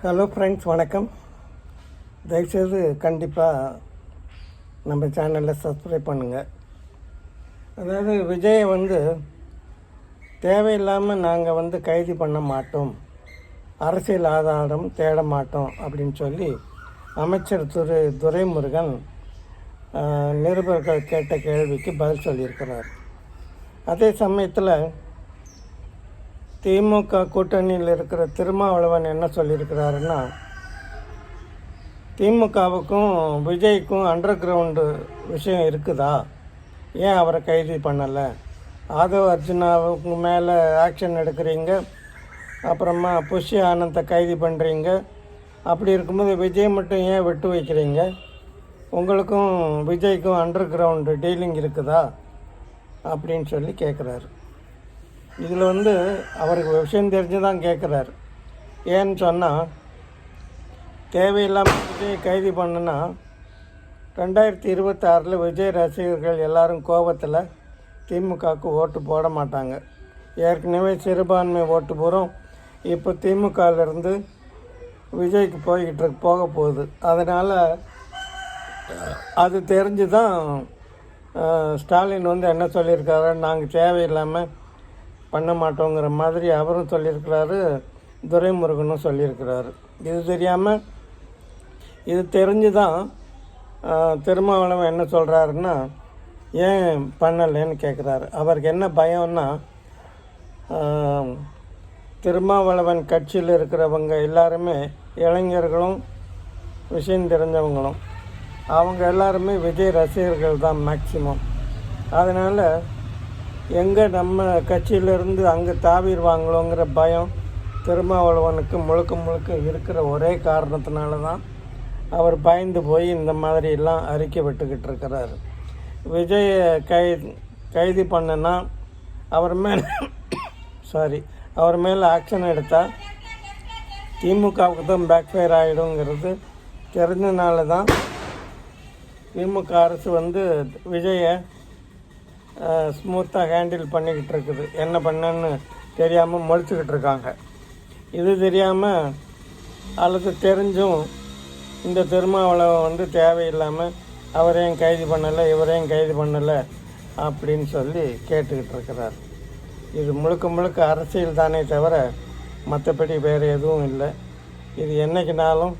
Hello friends வணக்கம். தயவுசெய்து கண்டிப்பாக நம்ம சேனலில் சப்ஸ்கிரைப் பண்ணுங்கள் அதாவது விஜயை வந்து தேவையில்லாமல் நாங்கள் வந்து கைது பண்ண மாட்டோம். அரசியல் ஆதாரம் தேட மாட்டோம் அப்படின்னு சொல்லி அமைச்சர் துரை துரைமுருகன் நிருபர்கள் கேட்ட கேள்விக்கு பதில் சொல்லியிருக்கிறார். அதே சமயத்தில் திமுக கூட்டணியில் இருக்கிற திருமாவளவன் என்ன சொல்லியிருக்கிறாருன்னா திமுகவுக்கும் விஜய்க்கும் அண்டர் கிரவுண்டு விஷயம் இருக்குதா? ஏன் அவரை கைது பண்ணலை? ஆதவ் அர்ஜுனாவுக்கு மேலே ஆக்ஷன் எடுக்கிறீங்க அப்புறமா புஷி ஆனந்தை கைது பண்ணுறீங்க அப்படி இருக்கும்போது விஜய் மட்டும் ஏன் விட்டு வைக்கிறீங்க? உங்களுக்கும் விஜய்க்கும் அண்டர் கிரவுண்டு டீலிங் இருக்குதா? அப்படின்னு சொல்லி கேட்குறாரு இதில் வந்து அவருக்கு விஷயம் தெரிஞ்சு தான் கேட்குறாரு. ஏன்னு சொன்னால் தேவையில்லாமல் விஜய் கைது பண்ணுனா ரெண்டாயிரத்தி இருபத்தாறில் விஜய் ரசிகர்கள் எல்லாரும் கோபத்தில் திமுகவுக்கு ஓட்டு போட மாட்டாங்க. ஏற்கனவே சிறுபான்மை ஓட்டு பூரம் இப்போ திமுகவிலிருந்து விஜய்க்கு போய்கிட்டு போக போகுது. அதனால் அது தெரிஞ்சு தான் ஸ்டாலின் வந்து என்ன சொல்லியிருக்காரு நாங்கள் தேவையில்லாமல் பண்ண மாட்டோங்கிற மாதிரி அவரும் சொல்லியிருக்கிறாரு துரைமுருகனும் சொல்லியிருக்கிறாரு. இது தெரியாமல் இது தெரிஞ்சு தான் திருமாவளவன் என்ன சொல்கிறாருன்னா ஏன் பண்ணலைன்னு கேட்குறாரு அவருக்கு என்ன பயம்னா திருமாவளவன் கட்சியில் இருக்கிறவங்க எல்லாருமே இளைஞர்களும் விஷயம் தெரிஞ்சவங்களும். அவங்க எல்லாருமே விஜய் ரசிகர்கள் தான் மேக்சிமம் அதனால் எங்கே நம்ம கட்சியிலேருந்து அங்கே தாவிடுவாங்களோங்கிற பயம் திருமாவளவனுக்கு முழுக்க முழுக்க இருக்கிற ஒரே காரணத்தினால தான் அவர் பயந்து போய் இந்த மாதிரி எல்லாம் அறிக்கை விட்டுக்கிட்டு இருக்கிறாரு. விஜயை கை கைது பண்ணனா அவர் மேல் சாரி அவர் மேலே ஆக்ஷன் எடுத்தால் திமுகவுக்கு தான் பேக் ஃபயர் ஆகிடுங்கிறது தெரிஞ்சனால தான் திமுக அரசு வந்து விஜயை ஸ்மூத்தாக ஹேண்டில் பண்ணிக்கிட்டு இருக்குது. என்ன பண்ணுன்னு தெரியாமல் முழிச்சுக்கிட்டு இருக்காங்க. இது தெரியாமல் அல்லது தெரிஞ்சும் இந்த திருமாவளவை வந்து தேவையில்லாமல் அவரையும் கைது பண்ணலை இவரையும் கைது பண்ணலை அப்படின்னு சொல்லி கேட்டுக்கிட்டு இருக்கிறார். இது முழுக்க முழுக்க அரசியல் தானே தவிர மற்றபடி வேறு எதுவும் இல்லை. இது என்றைக்குனாலும்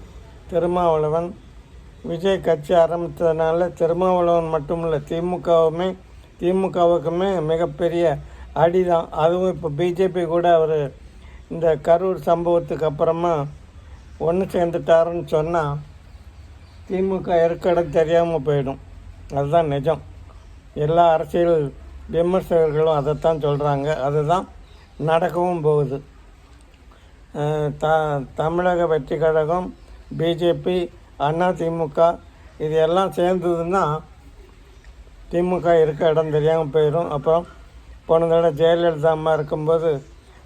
திருமாவளவன் விஜய் கட்சி ஆரம்பித்ததுனால திருமாவளவன் மட்டும் இல்லை திமுகவுமே திமுகவுக்குமே மிகப்பெரிய அடி தான் அதுவும் இப்போ பிஜேபி கூட அவர் இந்த கரூர் சம்பவத்துக்கு அப்புறமா ஒன்று சேர்ந்துட்டாருன்னு சொன்னால் திமுக இருக்கடம் தெரியாமல் போயிடும். அதுதான் நிஜம். எல்லா அரசியல் விமர்சகர்களும் அதைத்தான் சொல்கிறாங்க அதுதான் நடக்கவும் போகுது. த தமிழக வெற்றி கழகம் பிஜேபி அண்ணா திமுக இது எல்லாம் சேர்ந்ததுன்னா திமுக இருக்க இடம் தெரியாமல் போயிடும் அப்புறம் போன தடவை ஜெயலலிதா அம்மா இருக்கும்போது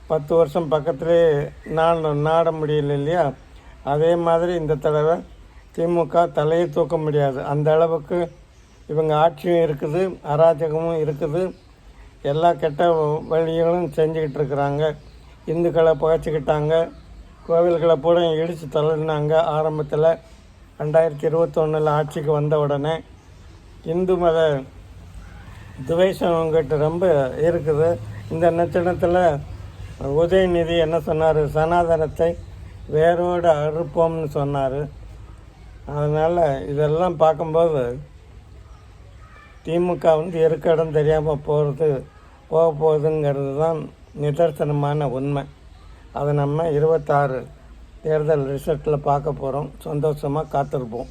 பத்து வருஷம் பக்கத்துலேயே நாட நாட முடியல இல்லையா? அதே மாதிரி இந்த தடவை திமுக தலையை தூக்க முடியாது. அந்த அளவுக்கு இவங்க ஆட்சியும் இருக்குது அராஜகமும் இருக்குது. எல்லா கெட்ட வழிகளும் செஞ்சுக்கிட்டு இருக்கிறாங்க. இந்துக்களை புகைச்சிக்கிட்டாங்க. கோவில்களை பூரா இடித்து தள்ளினாங்க. ஆரம்பத்தில் ரெண்டாயிரத்தி இருபத்தொன்னில் ஆட்சிக்கு வந்த உடனே இந்து மத துவேஷம் அவங்ககிட்ட ரொம்ப இருக்குது. இந்த நட்சத்திரத்தில் உதயநிதி என்ன சொன்னார்? சனாதனத்தை வேரோடு அறுப்போம்னு சொன்னார். அதனால் இதெல்லாம் பார்க்கும்போது திமுக வந்து இருக்க இடம் தெரியாமல் போகிறது போக போகுதுங்கிறது தான் நிதர்சனமான உண்மை. அதை நம்ம இருபத்தாறு தேர்தல் ரிசல்ட்டில் பார்க்க போகிறோம் சந்தோஷமாக காத்திருப்போம்.